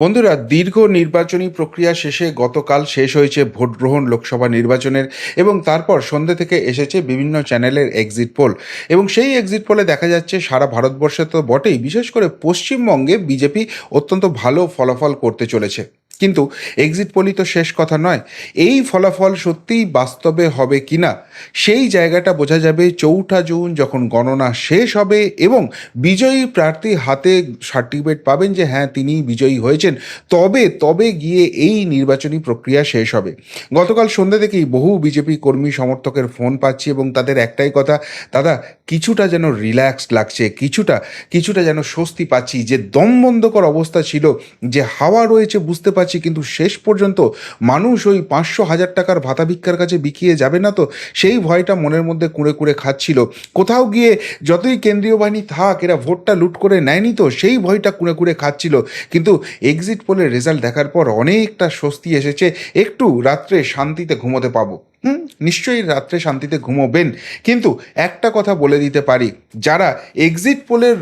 বন্ধুরা, দীর্ঘ নির্বাচনী প্রক্রিয়া শেষে গতকাল শেষ হয়েছে ভোট গ্রহণ লোকসভা নির্বাচনের এবং তারপর সন্ধ্যে থেকে এসেছে বিভিন্ন চ্যানেলের এক্সিট পোল এবং সেই এক্সিট পোলে দেখা যাচ্ছে সারা ভারতবর্ষে তো বটেই, বিশেষ করে পশ্চিমবঙ্গে বিজেপি অত্যন্ত ভালো ফলাফল করতে চলেছে। কিন্তু এক্সিট পোলই তো শেষ কথা নয়। এই ফলাফল সত্যিই বাস্তবে হবে কিনা, সেই জায়গাটা বোঝা যাবে চৌঠা জুন যখন গণনা শেষ হবে এবং বিজয়ী প্রার্থী হাতে সার্টিফিকেট পাবেন যে হ্যাঁ তিনি বিজয়ী হয়েছেন। তবে তবে গিয়ে এই নির্বাচনী প্রক্রিয়া শেষ হবে। গতকাল সন্ধ্যা থেকেই বহু বিজেপি কর্মী সমর্থকের ফোন পাচ্ছি এবং তাদের একটাই কথা, দাদা, কিছুটা যেন রিল্যাক্স লাগছে, কিছুটা কিছুটা যেন স্বস্তি পাচ্ছি, যে দমবন্ধকর অবস্থা ছিল, যে হাওয়া রয়েছে বুঝতে পারছি কিন্তু শেষ পর্যন্ত মানুষ ওই পাঁচশো হাজার টাকার ভাতা ভিক্ষার কাছে বিকিয়ে যাবে না তো? সেই ভয়টা মনের মধ্যে কুঁড়ে কুঁড়ে খাচ্ছিল। কোথাও গিয়ে যতই কেন্দ্রীয় বাহিনী থাক, এরা ভোটটা লুট করে নেয়নি তো? সেই ভয়টা কুঁড়ে কুঁড়ে খাচ্ছিল। কিন্তু এক্সিট পোলের রেজাল্ট দেখার পর অনেকটা স্বস্তি এসেছে। একটু রাত্রে শান্তিতে ঘুমোতে পাবো। হুম, নিশ্চয়ই রাত্রে শান্তিতে ঘুমোবেন। কিন্তু একটা কথা বলে দিতে পারি। যারা এক্সিট পোলের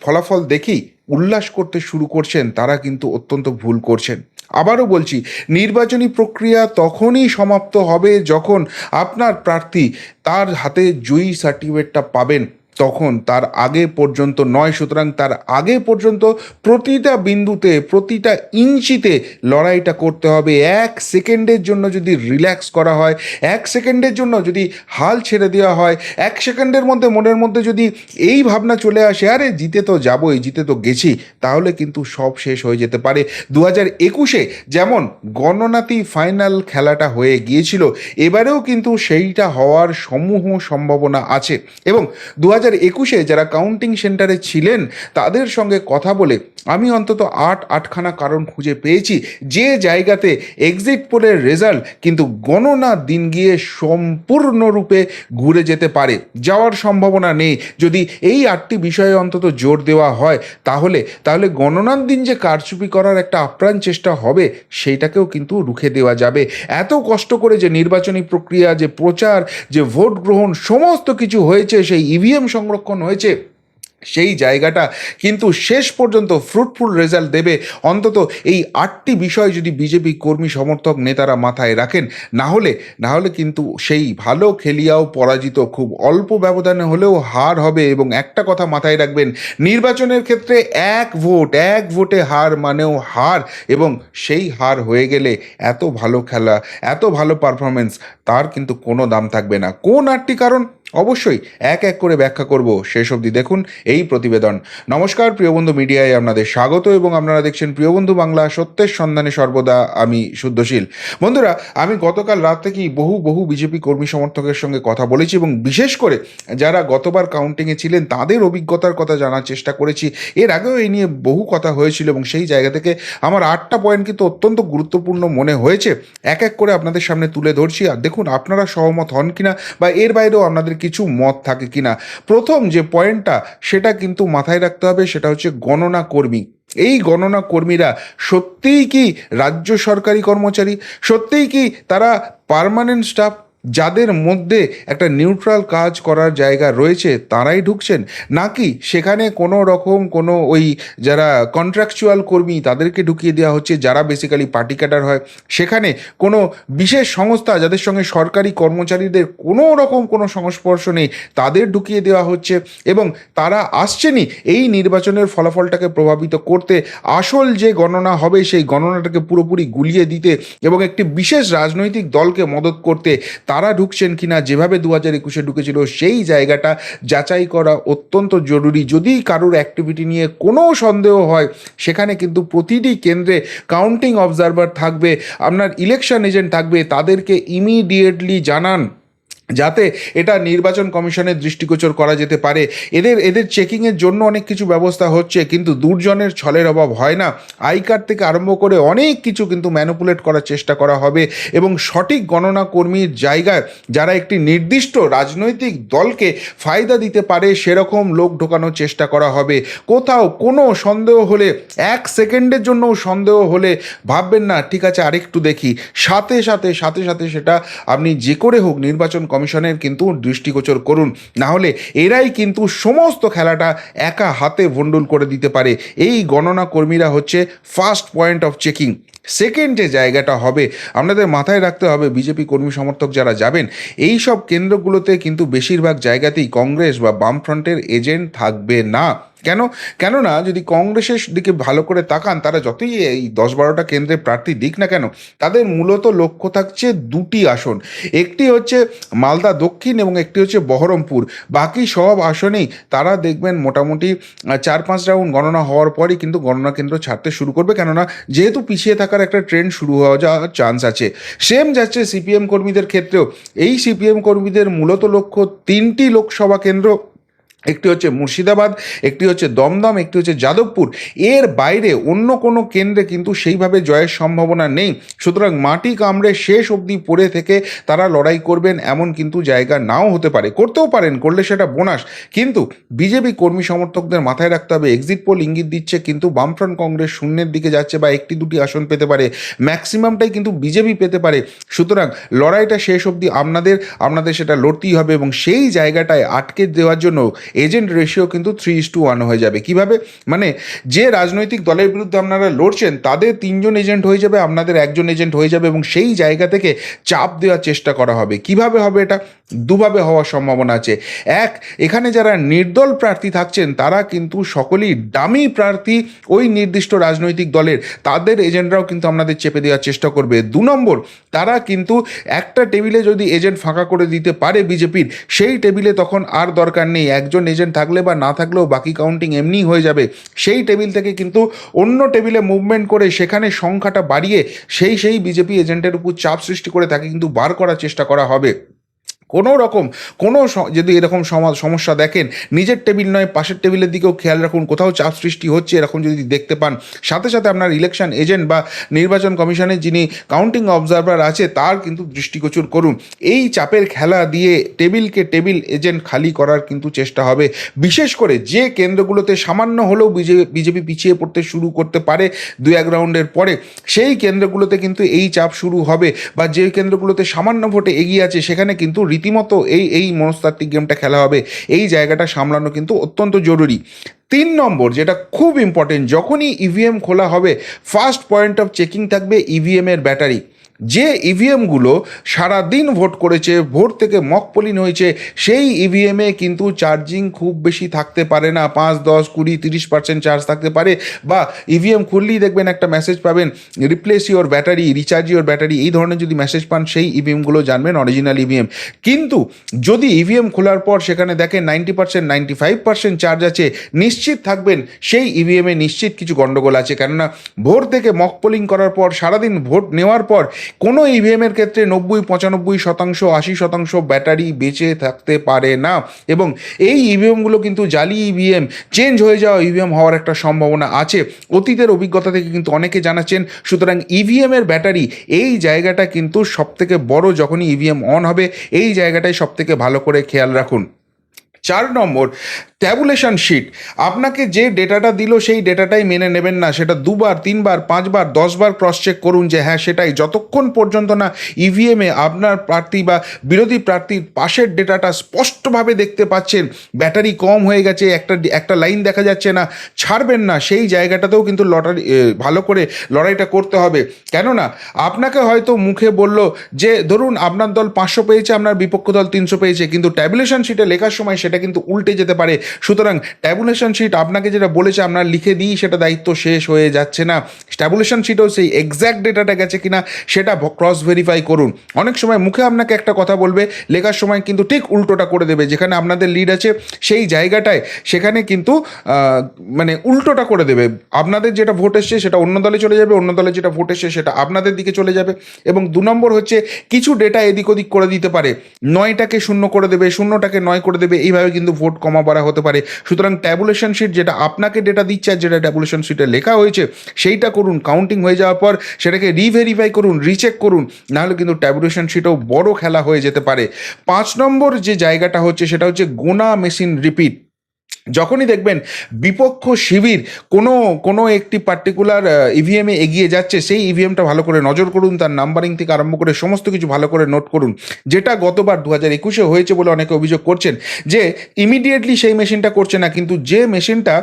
ফলাফল দেখেই উল্লাস করতে শুরু করছেন, তারা কিন্তু অত্যন্ত ভুল করছেন। আবারও বলছি, নির্বাচনী প্রক্রিয়া তখনই সমাপ্ত হবে যখন আপনার প্রার্থী তার হাতে জয়ী সার্টিফিকেটটা পাবেন। তখন তার আগে পর্যন্ত নয়, সুতরাং তার আগে পর্যন্ত প্রতিটা বিন্দুতে, প্রতিটা ইঞ্চিতে লড়াইটা করতে হবে। এক সেকেন্ডের জন্য যদি রিল্যাক্স করা হয়, এক সেকেন্ডের জন্য যদি হাল ছেড়ে দেওয়া হয়, এক সেকেন্ডের মধ্যে, মনের মধ্যে যদি এই ভাবনা চলে আসে, আরে জিতে তো যাবই, জিতে তো গেছি, তাহলে কিন্তু সব শেষ হয়ে যেতে পারে। দু হাজার একুশে যেমন গণনাতি ফাইনাল খেলাটা হয়ে গিয়েছিল, এবারেও কিন্তু সেইটা হওয়ার সমূহ সম্ভাবনা আছে। এবং দু হাজার হাজার একুশে যারা কাউন্টিং সেন্টারে ছিলেন তাদের সঙ্গে কথা বলে আমি অন্তত আট, আটখানা কারণ খুঁজে পেয়েছি। যে জায়গাতে এক্সিট পোলের রেজাল্ট কিন্তু গণনার দিন গিয়ে সম্পূর্ণরূপে ঘুরে যেতে পারে। যাওয়ার সম্ভাবনা নেই। যদি এই আটটি বিষয়ে অন্তত জোর দেওয়া হয়, তাহলে তাহলে গণনার দিন যে কারচুপি করার একটা আপ্রাণ চেষ্টা হবে, সেইটাকেও কিন্তু রুখে দেওয়া যাবে। এত কষ্ট করে যে নির্বাচনী প্রক্রিয়া, যে প্রচার, যে ভোট গ্রহণ, সমস্ত কিছু হয়েছে, সেই ইভিএম সংরক্ষণ হয়েছে। সেই জায়গাটা। কিন্তু শেষ পর্যন্ত ফ্রুটফুল রেজাল্ট দেবে অন্তত এই আটটি বিষয় যদি বিজেপি কর্মী, সমর্থক, নেতারা মাথায় রাখেন, না হলে না হলে কিন্তু সেই ভালো খেলিয়াও পরাজিত খুব অল্প ব্যবধানে হলেও হার হবে এবং একটা কথা মাথায় রাখবেন, নির্বাচনের ক্ষেত্রে এক ভোট, এক ভোটে হার মানেও হার এবং সেই হার হয়ে গেলে এত ভালো খেলা, এত ভালো পারফরমেন্স তার কিন্তু কোনো দাম থাকবে না। কোন আটটি কারণ? অবশ্যই এক এক করে ব্যাখ্যা করব শেষ অবধি দেখুন এই প্রতিবেদন। নমস্কার প্রিয়বন্ধু মিডিয়ায় আপনাদের স্বাগত এবং আপনারা দেখছেন প্রিয়বন্ধু বাংলা সত্যের সন্ধানে সর্বদা আমি শুদ্ধশীল। বন্ধুরা, আমি গতকাল রাত থেকেই বহু বহু বিজেপি কর্মী সমর্থকের সঙ্গে কথা বলেছি এবং বিশেষ করে যারা গতবার কাউন্টিংয়ে ছিলেন তাদের অভিজ্ঞতার কথা জানার চেষ্টা করেছি। এর আগেও এই নিয়ে বহু কথা হয়েছিল এবং সেই জায়গা থেকে আমার আটটা পয়েন্ট কিন্তু অত্যন্ত গুরুত্বপূর্ণ মনে হয়েছে। এক এক করে আপনাদের সামনে তুলে ধরছি। আর দেখুন, আপনারা সহমত হন কিনা বা এর বাইরেও আপনাদের কিছু মত থাকে কিনা। প্রথম যে পয়েন্টটা সেটা কিন্তু মাথায় রাখতে হবে, সেটা হচ্ছে গণনা কর্মী। এই গণনা কর্মীরা সত্যিই কি রাজ্য সরকারি কর্মচারী? সত্যিই কি তারা পারমানেন্ট স্টাফ যাদের মধ্যে একটা নিউট্রাল কাজ করার জায়গা রয়েছে, তারাই ঢুকছেন। নাকি সেখানে কোনো রকম কোনো ওই যারা কন্ট্রাকচুয়াল কর্মী, তাদেরকে ঢুকিয়ে দেওয়া হচ্ছে, যারা বেসিক্যালি পার্টি ক্যাডার হয়? সেখানে কোনো বিশেষ সংস্থা যাদের সঙ্গে সরকারি কর্মচারীদের কোনো রকম কোনো সংস্পর্শ নেই, তাদের ঢুকিয়ে দেওয়া হচ্ছে এবং তারা আসছেনই এই নির্বাচনের ফলাফলটাকে প্রভাবিত করতে। আসল যে গণনা হবে, সেই গণনাটাকে পুরোপুরি গুলিয়ে দিতে এবং একটি বিশেষ রাজনৈতিক দলকে মদত করতে। তারা ঢুকছেন কিনা, যেভাবে দু হাজার একুশে ঢুকেছিল, সেই জায়গাটা যাচাই করা অত্যন্ত জরুরি। যদি কারোর অ্যাক্টিভিটি নিয়ে কোনো সন্দেহ হয়, সেখানে কিন্তু প্রতিটি কেন্দ্রে কাউন্টিং অবজারভার থাকবে, আপনার ইলেকশন এজেন্ট থাকবে, তাদেরকে ইমিডিয়েটলি জানান। যাতে এটা নির্বাচন কমিশনের দৃষ্টিগোচর করা যেতে পারে। এদের এদের চেকিংয়ের জন্য অনেক কিছু ব্যবস্থা হচ্ছে, কিন্তু দুর্জনের ছলের অভাব হয় না। আই কার্ড থেকে আরম্ভ করে অনেক কিছু কিন্তু ম্যানুপুলেট করার চেষ্টা করা হবে এবং সঠিক গণনা কর্মীর জায়গায় যারা একটি নির্দিষ্ট রাজনৈতিক দলকে ফায়দা দিতে পারে, সেরকম লোক ঢোকানোর চেষ্টা করা হবে। কোথাও কোনো সন্দেহ হলে, এক সেকেন্ডের জন্যও সন্দেহ হলে ভাববেন না, ঠিক আছে, আরেকটু দেখি। সাথে সাথে সাথে সাথে সেটা আপনি যে করে হোক নির্বাচন কমিশনের কিন্তু দৃষ্টিগোচর করুন। না হলে এরাই কিন্তু সমস্ত খেলাটা একা হাতে ভণ্ডুল করে দিতে পারে। এই গণনা কর্মীরা হচ্ছে first point of checking second যে জায়গাটা হবে, আপনাদের মাথায় রাখতে হবে, বিজেপি কর্মী সমর্থক যারা যাবেন, এই সব কেন্দ্রগুলোতে কিন্তু বেশিরভাগ জায়গাতেই কংগ্রেস বা বামফ্রন্টের এজেন্ট থাকবে না। কেন? কেননা যদি কংগ্রেসের দিকে ভালো করে তাকান, তারা যতই এই দশ বারোটা কেন্দ্রে প্রার্থী দিক না কেন, তাদের মূলত লক্ষ্য থাকছে দুটি আসন। একটি হচ্ছে মালদা দক্ষিণ এবং একটি হচ্ছে বহরমপুর। বাকি সব আসনেই তারা দেখবেন মোটামুটি চার পাঁচ রাউন্ড গণনা হওয়ার পরই কিন্তু গণনা কেন্দ্র ছাড়তে শুরু করবে। কেননা যেহেতু পিছিয়ে থাকার একটা ট্রেন্ড শুরু হওয়া যাওয়ার চান্স আছে। সেম যাচ্ছে সিপিএম কর্মীদের ক্ষেত্রেও। এই সিপিএম কর্মীদের মূলত লক্ষ্য তিনটি লোকসভা কেন্দ্র একটি হচ্ছে মুর্শিদাবাদ, একটি হচ্ছে দমদম, একটি হচ্ছে যাদবপুর। এর বাইরে অন্য কোনো কেন্দ্রে কিন্তু সেইভাবে জয়ের সম্ভাবনা নেই। সুতরাং মাটি কামড়ে শেষ অবধি পড়ে থেকে তারা লড়াই করবেন এমন কিন্তু জায়গা নাও হতে পারে। করতেও পারেন, করলে সেটা বোনাস। কিন্তু বিজেপি কর্মী সমর্থকদের মাথায় রাখতে হবে এক্সিট পোল ইঙ্গিত দিচ্ছে কিন্তু বামফ্রন্ট কংগ্রেস শূন্যের দিকে যাচ্ছে বা একটি দুটি আসন পেতে পারে। ম্যাক্সিমামটাই কিন্তু বিজেপি পেতে পারে। সুতরাং লড়াইটা শেষ অবধি আপনাদের আপনাদের সেটা লড়তেই হবে এবং সেই জায়গাটায় আটকে দেওয়ার জন্য এজেন্ট রেশিও কিন্তু থ্রি ইস টু ওয়ান হয়ে যাবে। কীভাবে? মানে যে রাজনৈতিক দলের বিরুদ্ধে আপনারা লড়ছেন, তাদের তিনজন এজেন্ট হয়ে যাবে, আপনাদের একজন এজেন্ট হয়ে যাবে এবং সেই জায়গা থেকে চাপ দেওয়ার চেষ্টা করা হবে। কীভাবে হবে এটা? দুভাবে হওয়ার সম্ভাবনা আছে। এক, এখানে যারা নির্দল প্রার্থী থাকছেন, তারা কিন্তু সকলেই ডামি প্রার্থী ওই নির্দিষ্ট রাজনৈতিক দলের। তাদের এজেন্টরাও কিন্তু আপনাদের চেপে দেওয়ার চেষ্টা করবে। দু নম্বর, তারা কিন্তু একটা টেবিলে যদি এজেন্ট ফাঁকা করে দিতে পারে বিজেপির, সেই টেবিলে তখন আর দরকার নেই। একজন এজেন্ট থাকলে বা না থাকলেও বাকি কাউন্টিং এমনি হয়ে যাবে। সেই টেবিল থেকে কিন্তু অন্য টেবিলে মুভমেন্ট করে সেখানে সংখ্যাটা বাড়িয়ে সেই সেই বিজেপি এজেন্টের উপর চাপ সৃষ্টি করে তাকে কিন্তু বার করার চেষ্টা করা হবে। কোনো রকম কোনো যদি এরকম সম- সমস্যা দেখেন, নিজের টেবিল নয়, পাশের টেবিলের দিকেও খেয়াল রাখুন, কোথাও চাপ সৃষ্টি হচ্ছে এরকম যদি দেখতে পান। সাথে সাথে আপনার ইলেকশন এজেন্ট বা নির্বাচন কমিশনের যিনি কাউন্টিং অবজারভার আছে, তার কিন্তু দৃষ্টিগোচর করুন। এই চাপের খেলা দিয়ে টেবিলকে টেবিল এজেন্ট খালি করার কিন্তু চেষ্টা হবে। বিশেষ করে যে কেন্দ্রগুলোতে সামান্য হলেও বিজেপি পিছিয়ে পড়তে শুরু করতে পারে দু এক রাউন্ডের পরে, সেই কেন্দ্রগুলোতে কিন্তু এই চাপ শুরু হবে বা যে কেন্দ্রগুলোতে সামান্য ভোটে এগিয়ে আছে, সেখানে কিন্তু রীতিমতো এই এই মনস্তাত্ত্বিক গেমটা খেলা হবে। এই জায়গাটা সামলানো কিন্তু অত্যন্ত জরুরি। তিন নম্বর, যেটা খুব ইম্পর্টেন্ট যখনই ইভিএম খোলা হবে ফার্স্ট পয়েন্ট অফ চেকিং থাকবে ইভিএমের ব্যাটারি যে ইভিএমগুলো সারাদিন ভোট করেছে ভোট থেকে মক পোলিং হয়েছে, সেই ইভিএমে কিন্তু চার্জিং খুব বেশি থাকতে পারে না। পাঁচ, দশ, কুড়ি, তিরিশ পার্সেন্ট চার্জ থাকতে পারে। বা ইভিএম খুললেই দেখবেন একটা মেসেজ পাবেন replace your battery recharge your battery এই ধরনের যদি মেসেজ পান, সেই ইভিএমগুলো জানবেন অরিজিনাল ইভিএম কিন্তু যদি ইভিএম খোলার পর সেখানে দেখেন ninety percent ninety five percent charge আছে, নিশ্চিত থাকবেন, সেই ইভিএমে নিশ্চিত কিছু গণ্ডগোল আছে। কেননা ভোর থেকে মক পোলিং করার পর, সারাদিন ভোট নেওয়ার পর কোনো ইভিএমের ক্ষেত্রে নব্বই, পঁচানব্বই শতাংশ, আশি শতাংশ ব্যাটারি বেঁচে থাকতে পারে না। এবং এই ইভিএমগুলো কিন্তু জালি ইভিএম চেঞ্জ হয়ে যাওয়া ইভিএম হওয়ার একটা সম্ভাবনা আছে। অতীতের অভিজ্ঞতা থেকে কিন্তু অনেকে জানাচ্ছেন, সুতরাং ইভিএমের ব্যাটারি এই জায়গাটা কিন্তু সবথেকে বড় যখনই ইভিএম অন হবে, এই জায়গাটাই সবথেকে ভালো করে খেয়াল রাখুন। চার নম্বর ট্যাবুলেশন শিট আপনাকে যে ডেটাটা দিল সেই ডেটাটাই মেনে নেবেন না। সেটা দুবার, তিনবার, পাঁচবার, দশবার ক্রস চেক করুন যে হ্যাঁ সেটাই। যতক্ষণ পর্যন্ত না ইভিএমে আপনার প্রার্থী বা বিরোধী প্রার্থীর পাশের ডেটাটা স্পষ্টভাবে দেখতে পাচ্ছেন, ব্যাটারি কম হয়ে গেছে, একটা একটা লাইন দেখা যাচ্ছে না, ছাড়বেন না। সেই জায়গাটাতেও কিন্তু লটারি ভালো করে লড়াইটা করতে হবে। কেননা, আপনাকে হয়তো মুখে বলল যে, ধরুন আপনার দল পাঁচশো পেয়েছে, আপনার বিপক্ষ দল তিনশো পেয়েছে। কিন্তু ট্যাবুলেশন শিটে লেখার সময় সেটা কিন্তু উল্টে যেতে পারে। সুতরাং ট্যাবুলেশন শিট আপনাকে যেটা বলেছে আপনার লিখে দিই, সেটা দায়িত্ব শেষ হয়ে যাচ্ছে না। ট্যাবুলেশন শিটেও সেই এক্স্যাক্ট ডেটাটা গেছে কিনা, সেটা ক্রস ভেরিফাই করুন। অনেক সময় মুখে আপনাকে একটা কথা বলবে, লেখার সময় কিন্তু ঠিক উল্টোটা করে দেবে, যেখানে আপনাদের লিড আছে সেই জায়গাটায়, সেখানে কিন্তু মানে উল্টোটা করে দেবে। আপনাদের যেটা ভোট এসছে, সেটা অন্য দলে চলে যাবে, অন্য দলে যেটা ভোট এসছে, সেটা আপনাদের দিকে চলে যাবে। এবং দু নম্বর হচ্ছে, কিছু ডেটা এদিক ওদিক করে দিতে পারে। নয়টাকে শূন্য করে দেবে, শূন্যটাকে নয় করে দেবে, এইভাবে কিন্তু ভোট কমা বাড়া হতে পারে। সুতরাং ট্যাবুলেশন শিট যেটা আপনাকে ডেটা দিচ্ছে আর যেটা ট্যাবুলেশন শিটে লেখা হয়েছে, সেইটা করুন কাউন্টিং হয়ে যাওয়ার পর সেটাকে রিভেরিফাই করুন রিচেক করুন, নাহলে কিন্তু ট্যাবুলেশন শিটেও বড় খেলা হয়ে যেতে পারে। পাঁচ নম্বর যে জায়গাটা হচ্ছে সেটা হচ্ছে গোনা মেশিন রিপিট যখনই দেখবেন বিপক্ষ শিবির কোনো কোনো একটি পার্টিকুলার ইভিএমে এগিয়ে যাচ্ছে, সেই ইভিএমটা ভালো করে নজর করুন, তার নাম্বারিং থেকে আরম্ভ করে সমস্ত কিছু ভালো করে নোট করুন। যেটা গতবার দু হাজার একুশে হয়েছে বলে অনেকে অভিযোগ করছেন, যে ইমিডিয়েটলি সেই মেশিনটা করছে না, কিন্তু যে মেশিনটা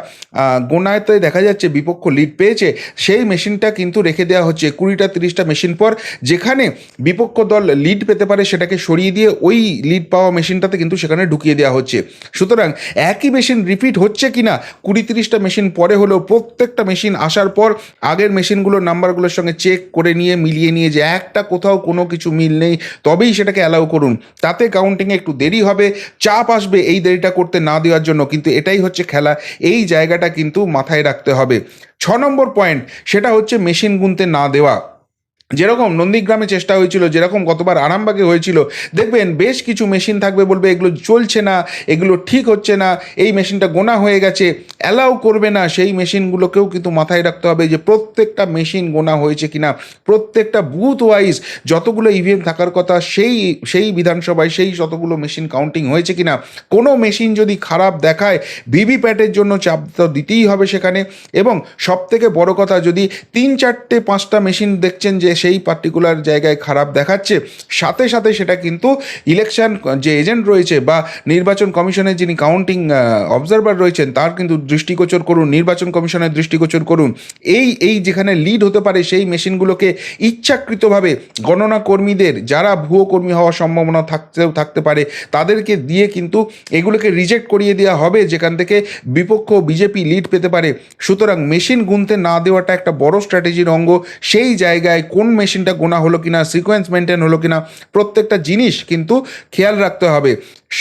গোনায়তে দেখা যাচ্ছে বিপক্ষ লিড পেয়েছে, সেই মেশিনটা কিন্তু রেখে দেওয়া হচ্ছে কুড়িটা, তিরিশটা মেশিন পর, যেখানে বিপক্ষ দল লিড পেতে পারে সেটাকে সরিয়ে দিয়ে ওই লিড পাওয়া মেশিনটাতে কিন্তু সেখানে ঢুকিয়ে দেওয়া হচ্ছে। সুতরাং একই মেশিন রিপিট হচ্ছে কি না কুড়ি তিরিশটা মেশিন পরে হলেও প্রত্যেকটা মেশিন আসার পর আগের মেশিনগুলোর নাম্বারগুলোর সঙ্গে চেক করে নিয়ে, মিলিয়ে নিয়ে যে একটা কোথাও কোনো কিছু মিল নেই, তবেই সেটাকে অ্যালাউ করুন। তাতে কাউন্টিংয়ে একটু দেরি হবে, চাপ আসবে এই দেরিটা করতে না দেওয়ার জন্য, কিন্তু এটাই হচ্ছে খেলা, এই জায়গাটা কিন্তু মাথায় রাখতে হবে। ছ নম্বর পয়েন্ট সেটা হচ্ছে মেশিন গুনতে না দেওয়া। যেরকম নন্দীগ্রামে চেষ্টা হয়েছিল, যেরকম গতবার আরামবাগে হয়েছিল, দেখবেন বেশ কিছু মেশিন থাকবে বলবে, এগুলো চলছে না, এগুলো ঠিক হচ্ছে না, এই মেশিনটা গোনা হয়ে গেছে অ্যালাউ করবে না, সেই মেশিনগুলোকেও কিন্তু মাথায় রাখতে হবে যে প্রত্যেকটা মেশিন গোনা হয়েছে কিনা, প্রত্যেকটা বুথ ওয়াইজ যতগুলো ইভিএম থাকার কথা, সেই সেই বিধানসভায় সেই যতগুলো মেশিন কাউন্টিং হয়েছে কিনা, কোনো মেশিন যদি খারাপ দেখায় ভিভিপ্যাটের জন্য চাপ তো দিতেই হবে সেখানে, এবং সব থেকে বড় কথা, যদি তিন চারটে পাঁচটা মেশিন দেখছেন যে সেই পার্টিকুলার জায়গায় খারাপ দেখাচ্ছে। সাথে সাথে সেটা কিন্তু ইলেকশন যে এজেন্ট রয়েছে বা নির্বাচন কমিশনের যিনি কাউন্টিং অবজারভার রয়েছেন, তার কিন্তু দৃষ্টিগোচর করুন, নির্বাচন কমিশনের দৃষ্টিগোচর করুন। এই এই যেখানে লিড হতে পারে সেই মেশিনগুলোকে ইচ্ছাকৃতভাবে গণনা কর্মীদের, যারা ভুয়ো কর্মী হওয়ার সম্ভাবনা থাকতেও থাকতে পারে, তাদেরকে দিয়ে কিন্তু এগুলোকে রিজেক্ট করিয়ে দেওয়া হবে, যেখান থেকে বিপক্ষ বিজেপি লিড পেতে পারে। সুতরাং মেশিন গুনতে না দেওয়াটা একটা বড় স্ট্র্যাটেজির অঙ্গ। সেই জায়গায় কোন মেশিনটা গোনা হলো কিনা সিকোয়েন্স মেনটেন হলো কিনা, প্রত্যেকটা জিনিস কিন্তু খেয়াল রাখতে হবে।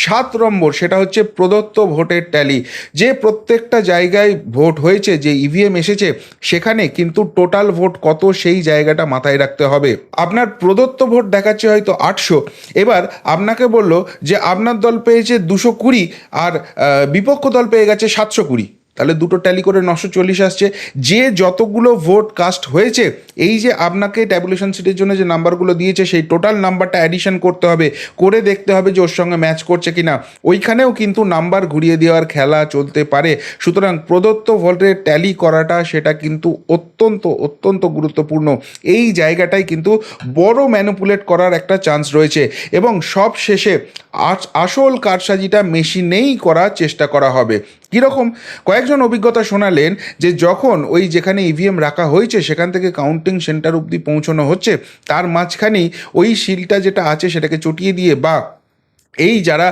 সাত নম্বর, সেটা হচ্ছে প্রদত্ত ভোটের ট্যালি যে প্রত্যেকটা জায়গায় ভোট হয়েছে, যে ইভিএম এসেছে, সেখানে কিন্তু টোটাল ভোট কত সেই জায়গাটা মাথায় রাখতে হবে। আপনার প্রদত্ত ভোট দেখাচ্ছে হয়তো আটশো। এবার আপনাকে বলল যে আপনার দল পেয়েছে দুশো কুড়ি আর বিপক্ষ দল পেয়ে গেছে সাতশো কুড়ি। তাহলে দুটো ট্যালি করে নশো চল্লিশ আসছে। যে যতগুলো ভোট কাস্ট হয়েছে, এই যে আপনাকে ট্যাবুলেশন সিটের জন্য যে নাম্বারগুলো দিয়েছে, সেই টোটাল নাম্বারটা অ্যাডিশন করতে হবে, করে দেখতে হবে যে ওর সঙ্গে ম্যাচ করছে কিনা। ওইখানেও কিন্তু নাম্বার ঘুরিয়ে দেওয়ার খেলা চলতে পারে। সুতরাং প্রদত্ত ভোটের ট্যালি করাটা সেটা কিন্তু অত্যন্ত অত্যন্ত গুরুত্বপূর্ণ। এই জায়গাটাই কিন্তু বড় ম্যানুপুলেট করার একটা চান্স রয়েছে। এবং সব শেষে আস- আসল কারসাজিটা মেশিনেই করার চেষ্টা করা হবে। কীরকম? কয়েকজন অভিজ্ঞতা শোনালেন যে যখন ওই যেখানে ইভিএম রাখা হয়েছে, সেখান থেকে কাউন্টিং সেন্টার অবধি পৌঁছানো হচ্ছে, তার মাঝখানেই ওই শিলটা যেটা আছে, সেটাকে চটিয়ে দিয়ে বা এই যারা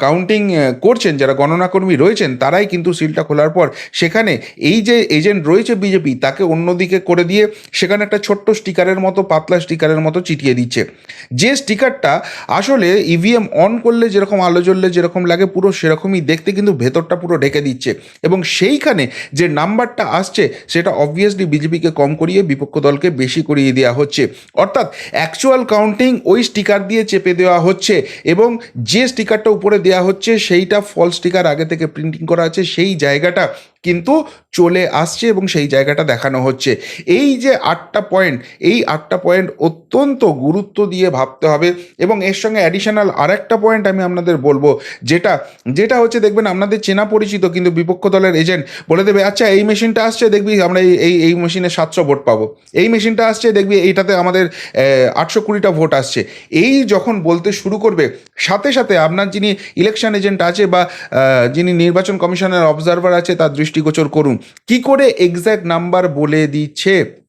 কাউন্টিং করছেন, যারা গণনাকর্মী রয়েছেন, তারাই কিন্তু সিলটা খোলার পর সেখানে এই যে এজেন্ট রয়েছে বিজেপি তাকে অন্যদিকে করে দিয়ে সেখানে একটা ছোট্ট স্টিকারের মতো, পাতলা স্টিকারের মতো চিটিয়ে দিচ্ছে। যে স্টিকারটা আসলে ইভিএম অন করলে যেরকম, আলো জ্বললে যেরকম লাগে, পুরো সেরকমই দেখতে কিন্তু ভেতরটা পুরো ঢেকে দিচ্ছে। এবং সেইখানে যে নাম্বারটা আসছে, সেটা অবভিয়াসলি বিজেপিকে কম করিয়ে বিপক্ষ দলকে বেশি করিয়ে দেওয়া হচ্ছে। অর্থাৎ অ্যাকচুয়াল কাউন্টিং ওই স্টিকার দিয়ে চেপে দেওয়া হচ্ছে এবং যে স্টিকারটা উপরে দেওয়া হচ্ছে, সেইটা ফল স্টিকার আগে থেকে প্রিন্টিং করা আছে, সেই জায়গাটা কিন্তু চলে আসছে এবং সেই জায়গাটা দেখানো হচ্ছে। এই যে আটটা পয়েন্ট এই আটটা পয়েন্ট অত্যন্ত গুরুত্ব দিয়ে ভাবতে হবে এবং এর সঙ্গে অ্যাডিশনাল আরেকটা পয়েন্ট আমি আপনাদের বলব, যেটা যেটা হচ্ছে দেখবেন আপনাদের চেনা পরিচিত কিন্তু বিপক্ষ দলের এজেন্ট বলে দেবে আচ্ছা এই মেশিনটা আসছে, দেখবি আমরা এই এই মেশিনে সাতশো ভোট পাবো। এই মেশিনটা আসছে, দেখবি এইটাতে আমাদের আটশো কুড়িটা ভোট আসছে। এই যখন বলতে শুরু করবে, সাথে সাথে আপনার যিনি ইলেকশন এজেন্ট আছে বা যিনি নির্বাচন কমিশনের অবজারভার আছে, তার দৃষ্টিগোচর করুন। কি করে এক্স্যাক্ট নাম্বার বলে দিচ্ছে?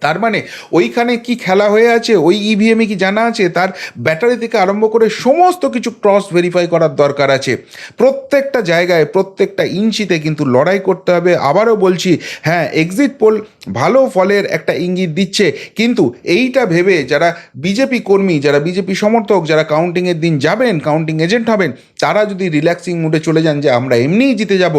তার মানে ওইখানে কি খেলা হয়ে আছে? ওই ইভিএমে কি জানা আছে? তার ব্যাটারি থেকে আরম্ভ করে সমস্ত কিছু ক্রস ভেরিফাই করার দরকার আছে। প্রত্যেকটা জায়গায়, প্রত্যেকটা ইঞ্চিতে কিন্তু লড়াই করতে হবে। আবারও বলছি হ্যাঁ এক্সিট পোল ভালো ফলের একটা ইঙ্গিত দিচ্ছে। কিন্তু এইটা ভেবে যারা বিজেপি কর্মী, যারা বিজেপি সমর্থক, যারা কাউন্টিংয়ের দিন যাবেন কাউন্টিং এজেন্ট হবেন, তারা যদি রিল্যাক্সিং মুডে চলে যান যে আমরা এমনিই জিতে যাব,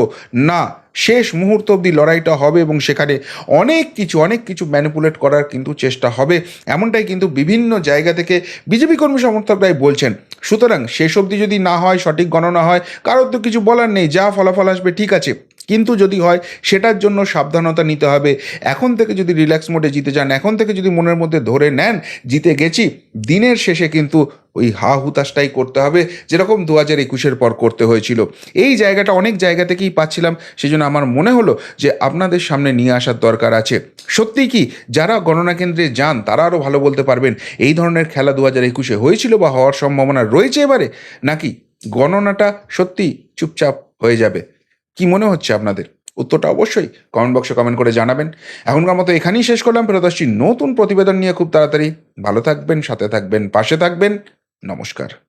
না। শেষ মুহূর্ত অবধি লড়াইটা হবে এবং সেখানে অনেক কিছু অনেক কিছু ম্যানিপুলেট করার কিন্তু চেষ্টা হবে। এমনটাই কিন্তু বিভিন্ন জায়গা থেকে বিজেপি কর্মী সমর্থকরাই বলছেন। সুতরাং শেষ অবধি যদি না হয়, সঠিক গণনা হয়, কারোর তো কিছু বলার নেই, যা ফলাফল আসবে ঠিক আছে। কিন্তু যদি হয়, সেটার জন্য সাবধানতা নিতে হবে। এখন থেকে যদি রিল্যাক্স মোডে জিতে যান, এখন থেকে যদি মনের মধ্যে ধরে নেন, জিতে গেছি, দিনের শেষে কিন্তু ওই হা হুতাশটাই করতে হবে, যেরকম দু হাজার একুশের পর করতে হয়েছিল। এই জায়গাটা অনেক জায়গা থেকেই পাচ্ছিলাম সেই জন্য আমার মনে হলো যে আপনাদের সামনে নিয়ে আসার দরকার আছে। সত্যি কি, যারা গণনা কেন্দ্রে যান, তারা আরও ভালো বলতে পারবেন, এই ধরনের খেলা দু হাজার একুশে হয়েছিল বা হওয়ার সম্ভাবনা রয়েছে এবারে? নাকি গণনাটা সত্যি চুপচাপ হয়ে যাবে? কি মনে হচ্ছে আপনাদের? উত্তরটা অবশ্যই কমেন্ট বক্সে কমেন্ট করে জানাবেন। এখনকার মতো এখানেই শেষ করলাম, ফেরত আসছি নতুন প্রতিবেদন নিয়ে খুব তাড়াতাড়ি। ভালো থাকবেন, সাথে থাকবেন, পাশে থাকবেন। নমস্কার।